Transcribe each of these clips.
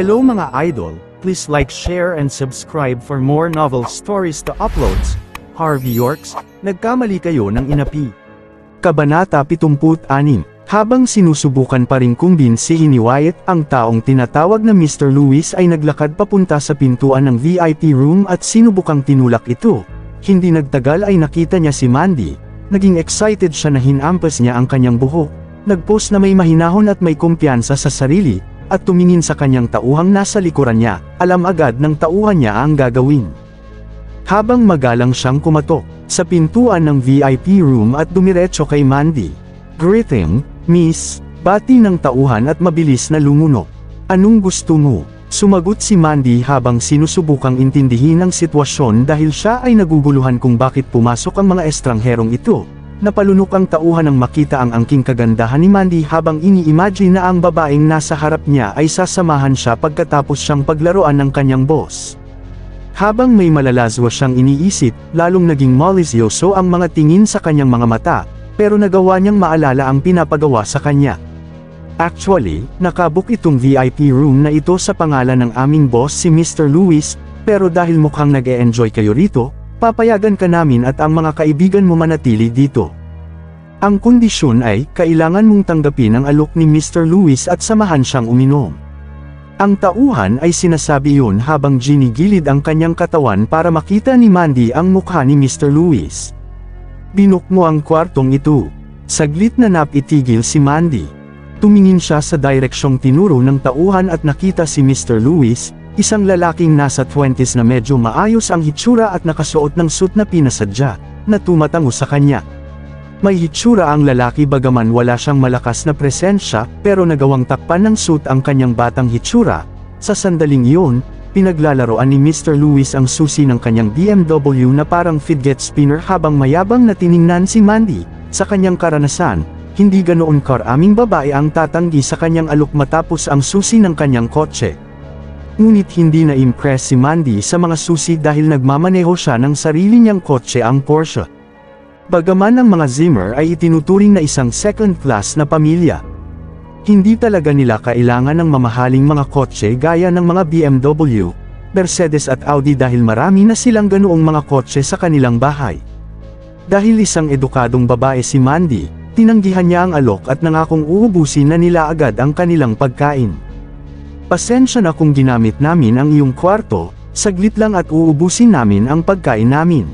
Hello mga idol, please like, share and subscribe for more novel stories to uploads. Harvey Yorks, nagkamali kayo ng inapi. Kabanata 76 Habang sinusubukan pa rin kumbinsihin ni Wyatt ang taong tinatawag na Mr. Lewis ay naglakad papunta sa pintuan ng VIP room at sinubukang tinulak ito. Hindi nagtagal ay nakita niya si Mandy. Naging excited siya na hinampas niya ang kanyang buhok. Nagpost na may mahinahon at may kumpiyansa sa sarili, at tumingin sa kanyang tauhang nasa likuran niya, alam agad ng tauhan niya ang gagawin. Habang magalang siyang kumatok sa pintuan ng VIP room at dumiretso kay Mandy. Greeting, Miss, bati ng tauhan at mabilis na lumunok. Anong gusto mo? Sumagot si Mandy habang sinusubukang intindihin ang sitwasyon dahil siya ay naguguluhan kung bakit pumasok ang mga estrangherong ito. Napalunok ang tauhan nang makita ang angking kagandahan ni Mandy habang ini-imagine na ang babaeng nasa harap niya ay sasamahan siya pagkatapos siyang paglaruan ng kanyang boss. Habang may malalazwa siyang iniisip, lalong naging malisyoso ang mga tingin sa kanyang mga mata, pero nagawa niyang maalala ang pinapagawa sa kanya. Actually, nakabook itong VIP room na ito sa pangalan ng aming boss si Mr. Lewis, pero dahil mukhang nag-e-enjoy kayo rito, papayagan ka namin at ang mga kaibigan mo manatili dito. Ang kondisyon ay, kailangan mong tanggapin ang alok ni Mr. Lewis at samahan siyang uminom. Ang tauhan ay sinasabi yun habang ginigilid ang kanyang katawan para makita ni Mandy ang mukha ni Mr. Lewis. Binok mo ang kwartong ito. Saglit na napitigil si Mandy. Tumingin siya sa direksyong tinuro ng tauhan at nakita si Mr. Lewis, isang lalaking nasa 20s na medyo maayos ang hitsura at nakasuot ng suit na pinasadya, na tumatango sa kanya. May hitsura ang lalaki bagaman wala siyang malakas na presensya, pero nagawang takpan ng suit ang kanyang batang hitsura. Sa sandaling iyon, pinaglalaroan ni Mr. Lewis ang susi ng kanyang BMW na parang fidget spinner habang mayabang na tiningnan si Mandy. Sa kanyang karanasan, hindi ganoon karaming babae ang tatanggi sa kanyang alok matapos ang susi ng kanyang kotse. Ngunit hindi na-impress si Mandy sa mga susi dahil nagmamaneho siya ng sarili niyang kotse ang Porsche. Bagaman ang mga Zimmer ay itinuturing na isang second-class na pamilya. Hindi talaga nila kailangan ng mamahaling mga kotse gaya ng mga BMW, Mercedes at Audi dahil marami na silang ganoong mga kotse sa kanilang bahay. Dahil isang edukadong babae si Mandy, tinanggihan niya ang alok at nangakong uubusin na nila agad ang kanilang pagkain. Pasensya na kung ginamit namin ang iyong kwarto, saglit lang at uubusin namin ang pagkain namin.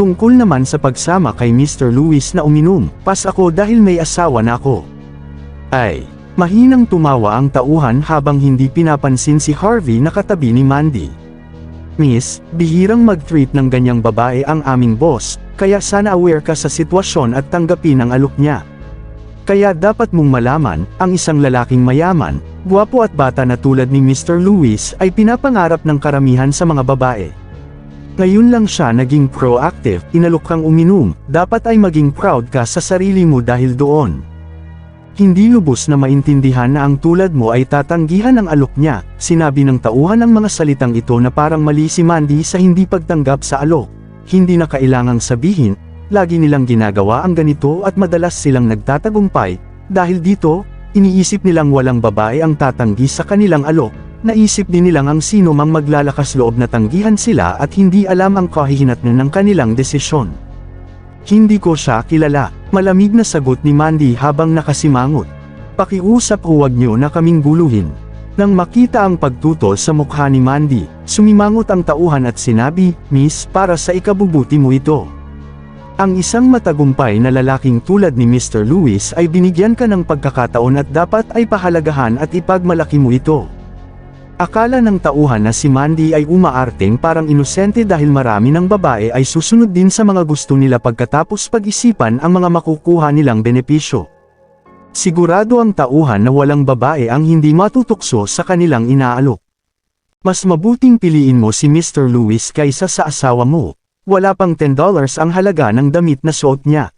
Tungkol naman sa pagsama kay Mr. Lewis na uminom, pas ako dahil may asawa na ako. Ay, mahinang tumawa ang tauhan habang hindi pinapansin si Harvey na katabi ni Mandy. Miss, bihirang mag-treat ng ganyang babae ang aming boss, kaya sana aware ka sa sitwasyon at tanggapin ang alok niya. Kaya dapat mong malaman, ang isang lalaking mayaman, guwapo at bata na tulad ni Mr. Lewis ay pinapangarap ng karamihan sa mga babae. Ngayon lang siya naging proactive, inalok kang uminom, dapat ay maging proud ka sa sarili mo dahil doon. Hindi lubos na maintindihan na ang tulad mo ay tatanggihan ang alok niya, sinabi ng tauhan ng mga salitang ito na parang mali si Mandy sa hindi pagtanggap sa alok. Hindi na kailangang sabihin, lagi nilang ginagawa ang ganito at madalas silang nagtatagumpay, dahil dito, iniisip nilang walang babae ang tatanggi sa kanilang alok, Naisip din nilang ang sino mang maglalakas loob na tanggihan sila at hindi alam ang kahihinatnan ng kanilang desisyon. Hindi ko siya kilala, malamig na sagot ni Mandy habang nakasimangot. Pakiusap huwag niyo na kaming guluhin. Nang makita ang pagtutol sa mukha ni Mandy, sumimangot ang tauhan at sinabi, Miss, para sa ikabubuti mo ito. Ang isang matagumpay na lalaking tulad ni Mr. Lewis ay binigyan ka ng pagkakataon at dapat ay pahalagahan at ipagmalaki mo ito. Akala ng tauhan na si Mandy ay umaarteng parang inosente dahil marami ng babae ay susunod din sa mga gusto nila pagkatapos pag-isipan ang mga makukuha nilang benepisyo. Sigurado ang tauhan na walang babae ang hindi matutukso sa kanilang inaalok. Mas mabuting piliin mo si Mr. Lewis kaysa sa asawa mo. Wala pang $10 ang halaga ng damit na suot niya.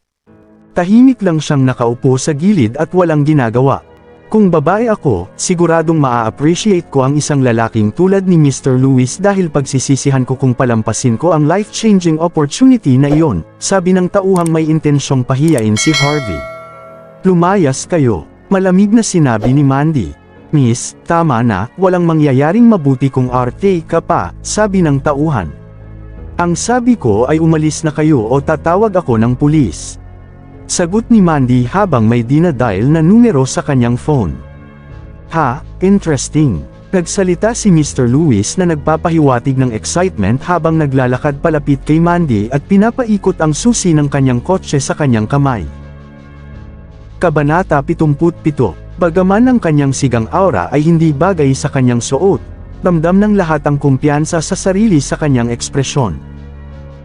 Tahimik lang siyang nakaupo sa gilid at walang ginagawa. Kung babae ako, siguradong maa-appreciate ko ang isang lalaking tulad ni Mr. Lewis dahil pagsisisihan ko kung palampasin ko ang life-changing opportunity na iyon, sabi ng tauhang may intensyong pahiyain si Harvey. Lumayas kayo, malamig na sinabi ni Mandy. Miss, tama na, walang mangyayaring mabuti kung arte ka pa, sabi ng tauhan. Ang sabi ko ay umalis na kayo o tatawag ako ng pulis. Sagot ni Mandy habang may dinadial na numero sa kanyang phone. Ha, interesting. Nagsalita si Mr. Lewis na nagpapahiwatig ng excitement habang naglalakad palapit kay Mandy at pinapaikot ang susi ng kanyang kotse sa kanyang kamay. Kabanata 77 Bagaman ang kanyang sigang aura ay hindi bagay sa kanyang suot, damdam ng lahat ang kumpiyansa sa sarili sa kanyang ekspresyon.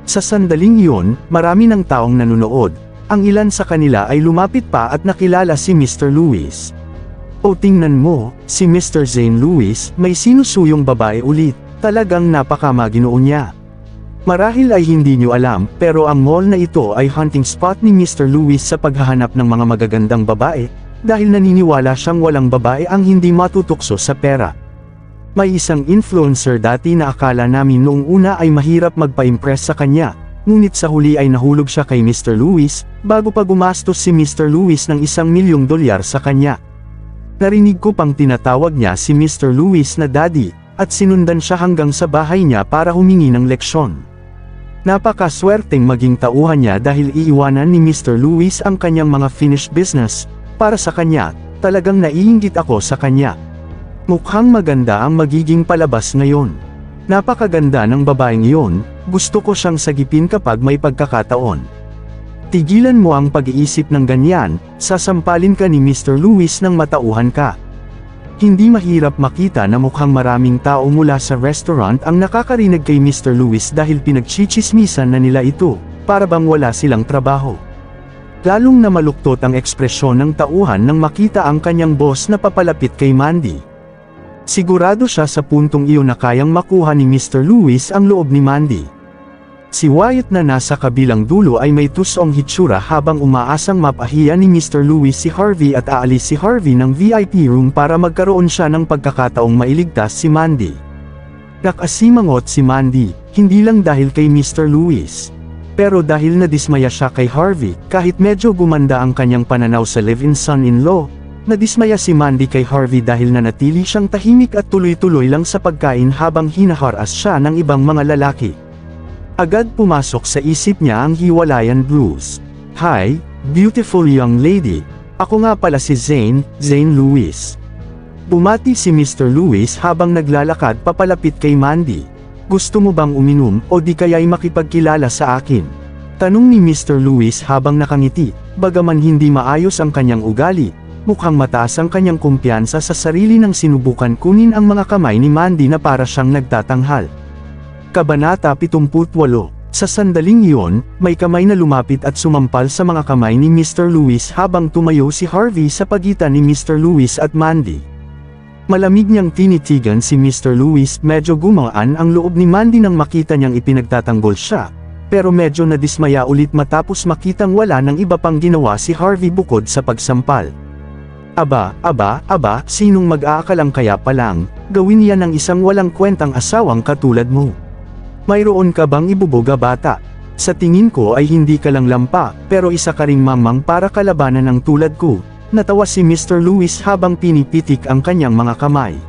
Sa sandaling iyon, marami ng taong nanonood, ang ilan sa kanila ay lumapit pa at nakilala si Mr. Lewis. O tingnan mo, si Mr. Zane Lewis, may sinusuyong babae ulit, talagang napakamaginoon niya. Marahil ay hindi nyo alam, pero ang mall na ito ay hunting spot ni Mr. Lewis sa paghahanap ng mga magagandang babae, dahil naniniwala siyang walang babae ang hindi matutukso sa pera. May isang influencer dati na akala namin noong una ay mahirap magpa-impress sa kanya, ngunit sa huli ay nahulog siya kay Mr. Lewis, bago pa gumastos si Mr. Lewis ng isang milyong dolyar sa kanya. Narinig ko pang tinatawag niya si Mr. Lewis na daddy, at sinundan siya hanggang sa bahay niya para humingi ng leksyon. Napakaswerteng maging tauhan niya dahil iiwanan ni Mr. Lewis ang kanyang mga finished business, para sa kanya, talagang naiinggit ako sa kanya. Mukhang maganda ang magiging palabas ngayon. Napakaganda ng babaeng iyon, gusto ko siyang sagipin kapag may pagkakataon. Tigilan mo ang pag-iisip ng ganyan, sasampalin ka ni Mr. Lewis ng matauhan ka. Hindi mahirap makita na mukhang maraming tao mula sa restaurant ang nakakarinig kay Mr. Lewis dahil pinagchichismisan na nila ito, para bang wala silang trabaho. Lalong na maluktot ang ekspresyon ng tauhan nang makita ang kanyang boss na papalapit kay Mandy. Sigurado siya sa puntong iyon na kayang makuha ni Mr. Lewis ang loob ni Mandy. Si Wyatt na nasa kabilang dulo ay may tusong hitsura habang umaasang mapahiya ni Mr. Lewis si Harvey at aalis si Harvey ng VIP room para magkaroon siya ng pagkakataong mailigtas si Mandy. Nakasimangot si Mandy, hindi lang dahil kay Mr. Lewis. Pero dahil nadismaya siya kay Harvey, kahit medyo gumanda ang kanyang pananaw sa live-in son-in-law, nadismaya si Mandy kay Harvey dahil nanatili siyang tahimik at tuloy-tuloy lang sa pagkain habang hinaharas siya ng ibang mga lalaki. Agad pumasok sa isip niya ang hiwalayan blues. Hi, beautiful young lady. Ako nga pala si Zane, Zane Lewis. Bumati si Mr. Lewis habang naglalakad papalapit kay Mandy. Gusto mo bang uminom o di kaya'y makipagkilala sa akin? Tanong ni Mr. Lewis habang nakangiti, bagaman hindi maayos ang kanyang ugali, mukhang mataas ang kanyang kumpiyansa sa sarili nang sinubukan kunin ang mga kamay ni Mandy na para siyang nagtatanghal. Kabanata 78 Sa sandaling iyon, may kamay na lumapit at sumampal sa mga kamay ni Mr. Lewis habang tumayo si Harvey sa pagitan ni Mr. Lewis at Mandy. Malamig niyang tinitigan si Mr. Lewis, medyo gumaan ang loob ni Mandy nang makita niyang ipinagtatanggol siya, pero medyo nadismaya ulit matapos makitang wala ng iba pang ginawa si Harvey bukod sa pagsampal. Aba, aba, aba, sinong mag-aakalang kaya pa lang, gawin yan ng isang walang kwentang asawang katulad mo. Mayroon ka bang ibuboga bata? Sa tingin ko ay hindi ka lang lampa, pero isa ka ring mamang para kalabanan ng tulad ko, natawa si Mr. Lewis habang pinipitik ang kanyang mga kamay.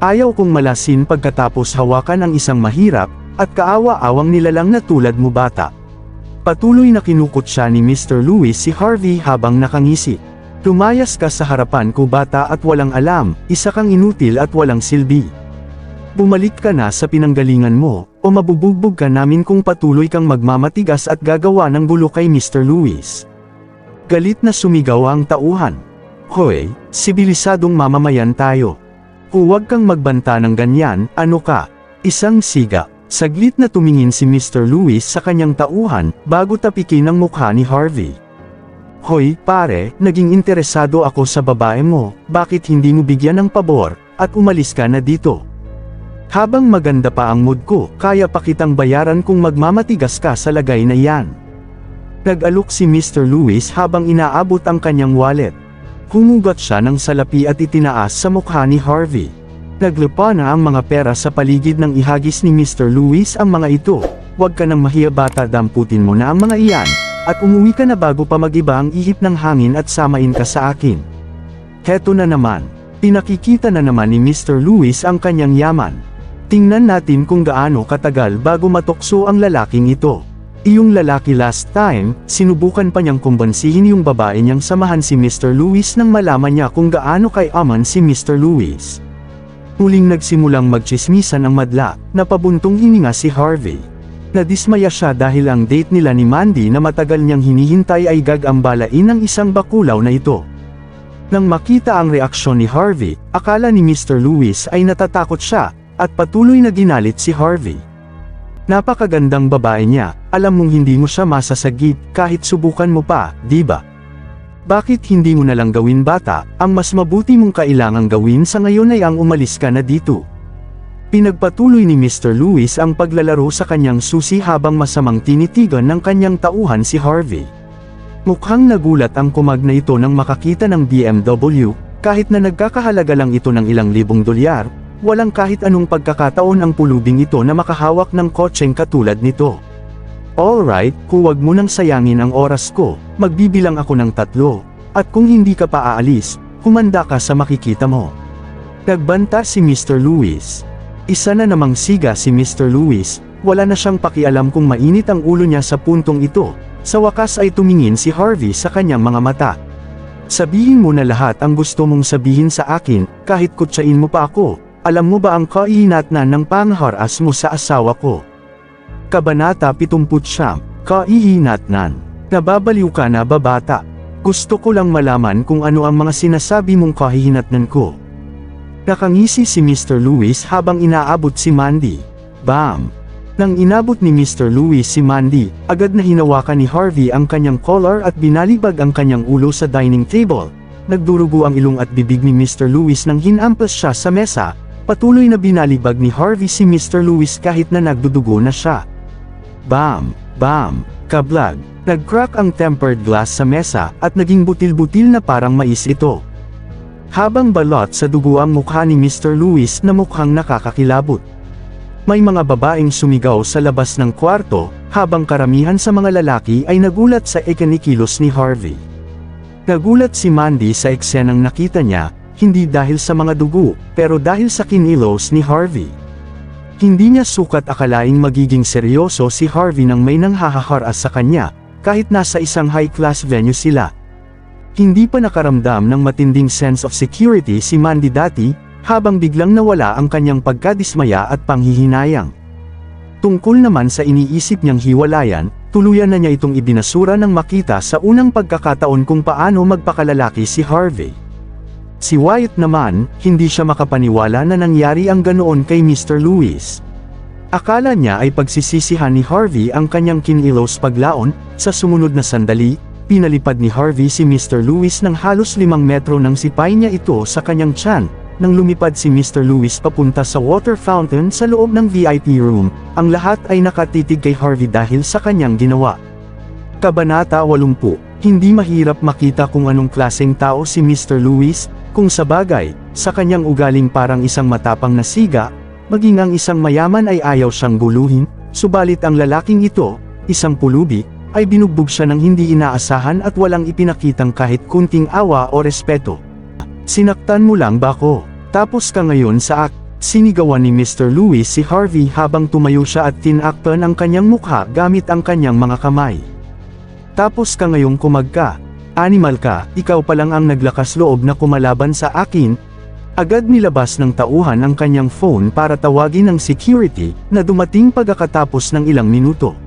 Ayaw kong malasin pagkatapos hawakan ang isang mahirap, at kaawa-awang nilalang na tulad mo bata. Patuloy na kinukot siya ni Mr. Lewis si Harvey habang nakangisi. Lumayas ka sa harapan ko bata at walang alam, isa kang inutil at walang silbi. Bumalik ka na sa pinanggalingan mo, o mabubugbog ka namin kung patuloy kang magmamatigas at gagawa ng gulo kay Mr. Lewis. Galit na sumigaw ang tauhan. Hoy, sibilisadong mamamayan tayo. Huwag kang magbanta ng ganyan, ano ka? Isang siga. Saglit na tumingin si Mr. Lewis sa kanyang tauhan, bago tapikin ang mukha ni Harvey. Hoy, pare, naging interesado ako sa babae mo, bakit hindi mo bigyan ng pabor, at umalis ka na dito? Habang maganda pa ang mood ko, kaya pa kitang bayaran kung magmamatigas ka sa lagay na yan. Nag-alok si Mr. Lewis habang inaabot ang kanyang wallet. Humugat siya ng salapi at itinaas sa mukha ni Harvey. Naglupa na ang mga pera sa paligid ng ihagis ni Mr. Lewis ang mga ito. Huwag ka nang mahiya bata damputin mo na ang mga iyan, at umuwi ka na bago pa magiba ang ihip ng hangin at samain ka sa akin. Heto na naman. Pinakikita na naman ni Mr. Lewis ang kanyang yaman. Tingnan natin kung gaano katagal bago matukso ang lalaking ito. Iyong lalaki last time, sinubukan pa niyang kumbansihin yung babae niyang samahan si Mr. Lewis nang malaman niya kung gaano kay aman si Mr. Lewis. Huling nagsimulang magchismisan ang madla, na pabuntong hininga si Harvey. Nadismaya siya dahil ang date nila ni Mandy na matagal niyang hinihintay ay gagambalain ng isang bakulaw na ito. Nang makita ang reaksyon ni Harvey, akala ni Mr. Lewis ay natatakot siya, at patuloy na ginalit si Harvey. Napakagandang babae niya, alam mong hindi mo siya masasagip kahit subukan mo pa, di ba? Bakit hindi mo na lang gawin bata, ang mas mabuti mong kailangang gawin sa ngayon ay ang umalis ka na dito. Pinagpatuloy ni Mr. Lewis ang paglalaro sa kanyang susi habang masamang tinitigan ng kanyang tauhan si Harvey. Mukhang nagulat ang kumag na ito nang makakita ng BMW, kahit na nagkakahalaga lang ito ng ilang libong dolyar, walang kahit anong pagkakataon ang pulubing ito na makahawak ng kotseng katulad nito. Alright, huwag mo nang sayangin ang oras ko, magbibilang ako ng tatlo, at kung hindi ka pa aalis, humanda ka sa makikita mo. Nagbanta si Mr. Lewis. Isa na namang siga si Mr. Lewis, wala na siyang pakialam kung mainit ang ulo niya sa puntong ito, sa wakas ay tumingin si Harvey sa kanyang mga mata. Sabihin mo na lahat ang gusto mong sabihin sa akin, kahit kutsain mo pa ako, alam mo ba ang kahihinatnan ng pangharas mo sa asawa ko? Kabanata 79, Kahihinatnan. Nababaliw ka na ba bata? Gusto ko lang malaman kung ano ang mga sinasabi mong kahihinatnan ko. Nakangisi si Mr. Lewis habang inaabot si Mandy. Bam! Nang inabot ni Mr. Lewis si Mandy, agad na hinawakan ni Harvey ang kanyang collar at binalibag ang kanyang ulo sa dining table. Nagdurugo ang ilong at bibig ni Mr. Lewis nang hinampas siya sa mesa, patuloy na binalibag ni Harvey si Mr. Lewis kahit na nagdudugo na siya. Bam! Bam! Kablag! Nagcrack ang tempered glass sa mesa at naging butil-butil na parang mais ito. Habang balot sa dugo ang mukha ni Mr. Lewis na mukhang nakakakilabot. May mga babaeng sumigaw sa labas ng kwarto, habang karamihan sa mga lalaki ay nagulat sa ikanikilos ni Harvey. Nagulat si Mandy sa eksenang nakita niya, hindi dahil sa mga dugo, pero dahil sa kinilos ni Harvey. Hindi niya sukat akalaing magiging seryoso si Harvey nang may nanghahaharas sa kanya, kahit nasa isang high-class venue sila. Hindi pa nakaramdam ng matinding sense of security si Mandy dati, habang biglang nawala ang kanyang pagkadismaya at panghihinayang. Tungkol naman sa iniisip niyang hiwalayan, tuluyan na niya itong ibinasura nang makita sa unang pagkakataon kung paano magpakalalaki si Harvey. Si Wyatt naman, hindi siya makapaniwala na nangyari ang ganoon kay Mr. Lewis. Akala niya ay pagsisisihan ni Harvey ang kanyang kinilos paglaon, sa sumunod na sandali, pinalipad ni Harvey si Mr. Lewis ng halos limang metro nang sipay niya ito sa kanyang tiyan, nang lumipad si Mr. Lewis papunta sa water fountain sa loob ng VIP room, ang lahat ay nakatitig kay Harvey dahil sa kanyang ginawa. Kabanata 80, hindi mahirap makita kung anong klaseng tao si Mr. Lewis, kung sa bagay, sa kanyang ugaling parang isang matapang na siga, maging ang isang mayaman ay ayaw siyang guluhin, subalit ang lalaking ito, isang pulubi, ay binugbog siya ng hindi inaasahan at walang ipinakitang kahit kunting awa o respeto. Sinaktan mo lang ba ko? Tapos ka ngayon sa ak. Sinigawan ni Mr. Lewis si Harvey habang tumayo siya at tinakpan ang kanyang mukha gamit ang kanyang mga kamay. Tapos ka ngayong kumagka. Animal ka, ikaw pa lang ang naglakas loob na kumalaban sa akin. Agad nilabas ng tauhan ang kanyang phone para tawagin ang security, na dumating pagkakatapos ng ilang minuto.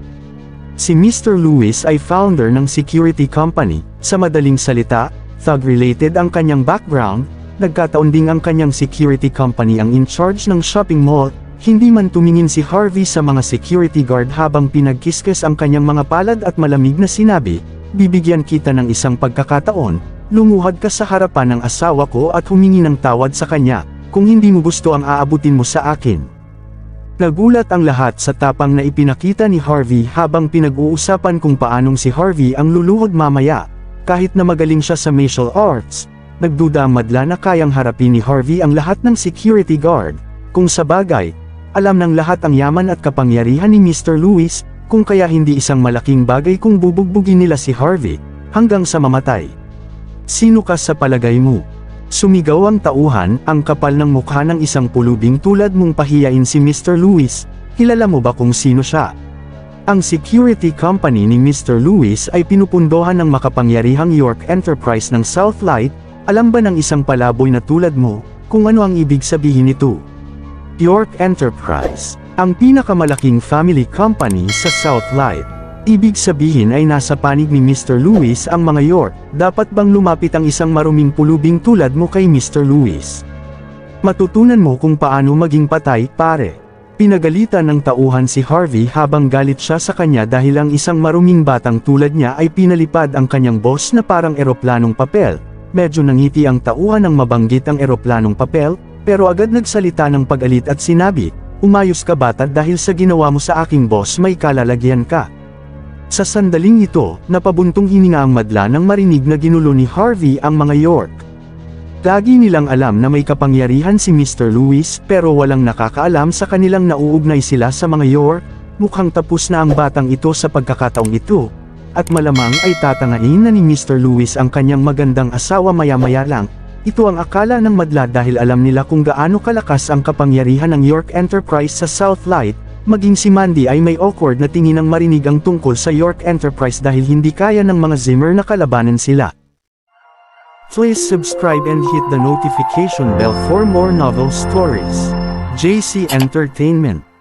Si Mr. Lewis ay founder ng security company, sa madaling salita, thug-related ang kanyang background, nagkataon ding ang kanyang security company ang in charge ng shopping mall, hindi man tumingin si Harvey sa mga security guard habang pinagkiskes ang kanyang mga palad at malamig na sinabi, bibigyan kita ng isang pagkakataon, lumuhad ka sa harapan ng asawa ko at humingi ng tawad sa kanya, kung hindi mo gusto ang aabutin mo sa akin. Nagulat ang lahat sa tapang na ipinakita ni Harvey habang pinag-uusapan kung paanong si Harvey ang luluhod mamaya, kahit na magaling siya sa martial arts, nagduda ang madla na kayang harapin ni Harvey ang lahat ng security guard, kung sa bagay, alam ng lahat ang yaman at kapangyarihan ni Mr. Lewis, kung kaya hindi isang malaking bagay kung bubugbugin nila si Harvey, hanggang sa mamatay. Sino ka sa palagay mo? Sumigaw ang tauhan, ang kapal ng mukha ng isang pulubing tulad mong pahiyain si Mr. Lewis, kilala mo ba kung sino siya? Ang security company ni Mr. Lewis ay pinupundohan ng makapangyarihang York Enterprise ng Southlight, alam ba ng isang palaboy na tulad mo, kung ano ang ibig sabihin nito? York Enterprise, ang pinakamalaking family company sa Southlight. Ibig sabihin ay nasa panig ni Mr. Lewis ang mga York, dapat bang lumapit ang isang maruming pulubing tulad mo kay Mr. Lewis? Matutunan mo kung paano maging patay, pare. Pinagalitan ng tauhan si Harvey habang galit siya sa kanya dahil ang isang maruming batang tulad niya ay pinalipad ang kanyang boss na parang eroplanong papel. Medyo nangiti ang tauhan nang mabanggit ang eroplanong papel, pero agad nagsalita ng pag-alit at sinabi, Umayos ka bata dahil sa ginawa mo sa aking boss may kalalagyan ka. Sa sandaling ito, napabuntong hininga ang madla nang marinig na ginulo ni Harvey ang mga York. Lagi nilang alam na may kapangyarihan si Mr. Lewis pero walang nakakaalam sa kanilang nauugnay sila sa mga York, mukhang tapos na ang batang ito sa pagkakataong ito, at malamang ay tatangain na ni Mr. Lewis ang kanyang magandang asawa maya-maya lang, ito ang akala ng madla dahil alam nila kung gaano kalakas ang kapangyarihan ng York Enterprise sa Southlight, maging si Mandy ay may awkward na tingin ang marinig ang tungkol sa York Enterprise dahil hindi kaya ng mga Zimmer na kalabanan sila. Please subscribe and hit the notification bell for more novel stories. JC Entertainment